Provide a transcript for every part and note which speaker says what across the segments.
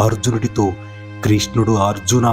Speaker 1: అర్జునుడితో కృష్ణుడు అర్జున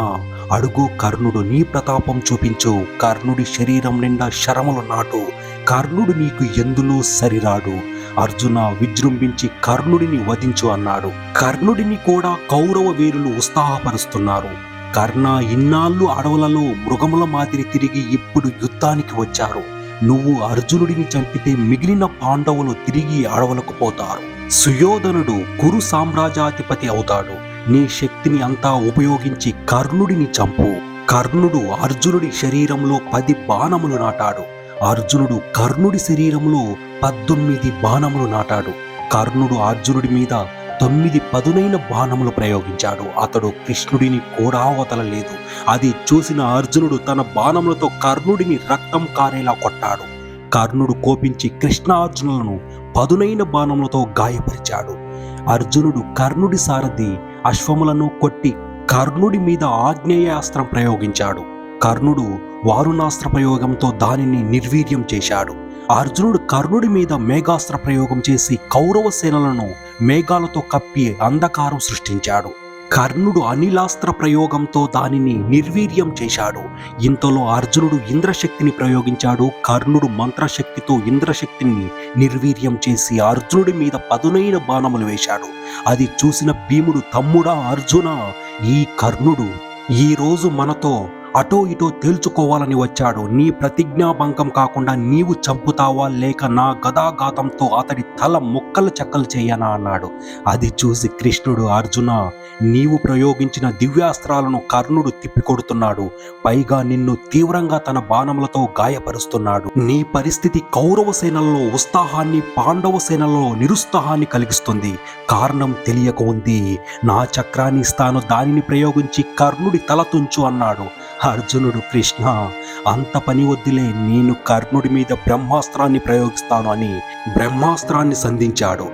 Speaker 1: అడుగు కర్ణుడు నీ ప్రతాపం చూపించు. కర్ణుడి శరీరం నిండా శరములు నాటు. కర్ణుడు నీకు ఎందులో సరిరాడు. అర్జున విజృంభించి కర్ణుడిని వధించు అన్నాడు. కర్ణుడిని కూడా కౌరవ వీరులు ఉత్సాహపరుస్తున్నారు. కర్ణ ఇన్నాళ్ళు అడవులలో మృగముల మాదిరి తిరిగి ఇప్పుడు యుద్ధానికి వచ్చారు. నువ్వు అర్జునుడిని చంపితే మిగిలిన పాండవులు తిరిగి అడవులకు పోతారు. సుయోధనుడు కురు సామ్రాజ్యాధిపతి అవుతాడు. నీ శక్తిని అంతా ఉపయోగించి కర్ణుడిని చంపు. కర్ణుడు అర్జునుడి శరీరంలో పది బాణములు నాటాడు. అర్జునుడు కర్ణుడి శరీరంలో పద్దొమ్మిది బాణములు నాటాడు. కర్ణుడు అర్జునుడి మీద తొమ్మిది పదునైన బాణములు ప్రయోగించాడు. అతడు కృష్ణుడిని కూడా వదలలేదు. అది చూసిన అర్జునుడు తన బాణములతో కర్ణుడిని రక్తం కారేలా కొట్టాడు. కర్ణుడు కోపించి కృష్ణార్జునులను పదునైన బాణములతో గాయపరిచాడు. అర్జునుడు కర్ణుడి సారథి అశ్వములను కొట్టి కర్ణుడి మీద ఆగ్నేయాస్త్రం ప్రయోగించాడు. కర్ణుడు వారుణాస్త్ర ప్రయోగంతో దానిని నిర్వీర్యం చేశాడు. అర్జునుడు కర్ణుడి మీద మేఘాస్త్ర ప్రయోగం చేసి కౌరవ సేనలను మేఘాలతో కప్పి అంధకారం సృష్టించాడు. కర్ణుడు అనిలాస్త్ర ప్రయోగంతో దానిని నిర్వీర్యం చేశాడు. ఇంతలో అర్జునుడు ఇంద్రశక్తిని ప్రయోగించాడు. కర్ణుడు మంత్రశక్తితో ఇంద్రశక్తిని నిర్వీర్యం చేసి అర్జునుడి మీద పదునైన బాణములు వేశాడు. అది చూసిన భీముడు తమ్ముడా అర్జున ఈ కర్ణుడు ఈ రోజు మనతో అటో ఇటో తేల్చుకోవాలని వచ్చాడు. నీ ప్రతిజ్ఞాభంగం కాకుండా నీవు చంపుతావా లేక నా గదాఘాతంతో అతడి తల ముక్కలు చెక్కలు చేయనా అన్నాడు. అది చూసి కృష్ణుడు అర్జున నీవు ప్రయోగించిన దివ్యాస్త్రాలను కర్ణుడు తిప్పికొడుతున్నాడు. పైగా నిన్ను తీవ్రంగా తన బాణములతో గాయపరుస్తున్నాడు. నీ పరిస్థితి కౌరవ సేనల్లో ఉత్సాహాన్ని పాండవ సేనల్లో నిరుత్సాహాన్ని కలిగిస్తుంది. కారణం తెలియక ఉంది. నా చక్రాన్ని ఇస్తాను. దానిని ప్రయోగించి కర్ణుడి తల తుంచు అన్నాడు. అర్జునుడు కృష్ణ అంత పని వద్దులే నేను కర్ణుడి మీద బ్రహ్మాస్త్రాన్ని ప్రయోగిస్తాను అని బ్రహ్మాస్త్రాన్ని సంధించాడు.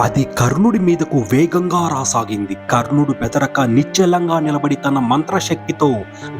Speaker 1: అది కర్ణుడి మీదకు వేగంగా రాసాగింది. కర్ణుడు బెదరక నిశ్చలంగా నిలబడి తన మంత్రశక్తితో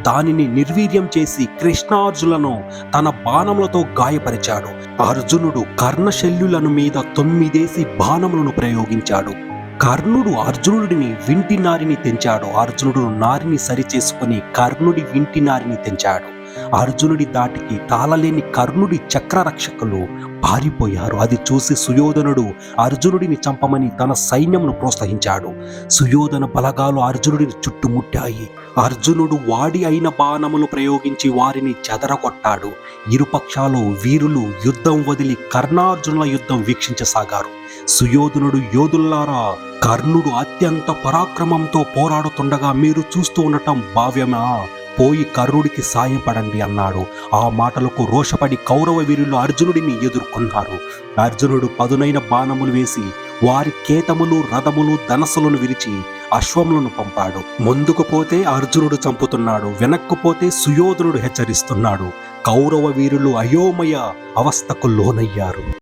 Speaker 1: దానిని నిర్వీర్యం చేసి కృష్ణార్జులను తన బాణములతో గాయపరిచాడు. అర్జునుడు కర్ణశల్యులను మీద తొమ్మిదేసి బాణములను ప్రయోగించాడు. కర్ణుడు అర్జునుడిని వింటి నారిని తెంచాడు. అర్జునుడు నారిని సరిచేసుకుని కర్ణుడి వింటి నారిని తెంచాడు. అర్జునుడి దాటికి తాళలేని కర్ణుడి చక్రరక్షకులు పారిపోయారు. అది చూసి సుయోధనుడు అర్జునుడిని చంపమని తన సైన్యంను ప్రోత్సహించాడు. సుయోధన బలగాలు అర్జునుడిని చుట్టుముట్టాయి. అర్జునుడు వాడి అయిన బాణములు ప్రయోగించి వారిని చెదరగొట్టాడు. ఇరుపక్షాలు వీరులు యుద్ధం వదిలి కర్ణార్జునుల యుద్ధం వీక్షించసాగారు. సుయోధనుడు యోధుల్లారా కర్ణుడు అత్యంత పరాక్రమంతో పోరాడుతుండగా మీరు చూస్తూ ఉండటం భావ్యమా? పోయి కర్ణుడికి సాయపడండి అన్నాడు. ఆ మాటలకు రోషపడి కౌరవ వీరులు అర్జునుడిని ఎదుర్కొన్నారు. అర్జునుడు పదునైన బాణములు వేసి వారి కేతములు రథములు ధనస్సులను విరిచి అశ్వములను పంపాడు. ముందుకు పోతే అర్జునుడు చంపుతున్నాడు. వెనక్కు పోతే సుయోధనుడు హెచ్చరిస్తున్నాడు. కౌరవ వీరులు అయోమయ అవస్థకు లోనయ్యారు.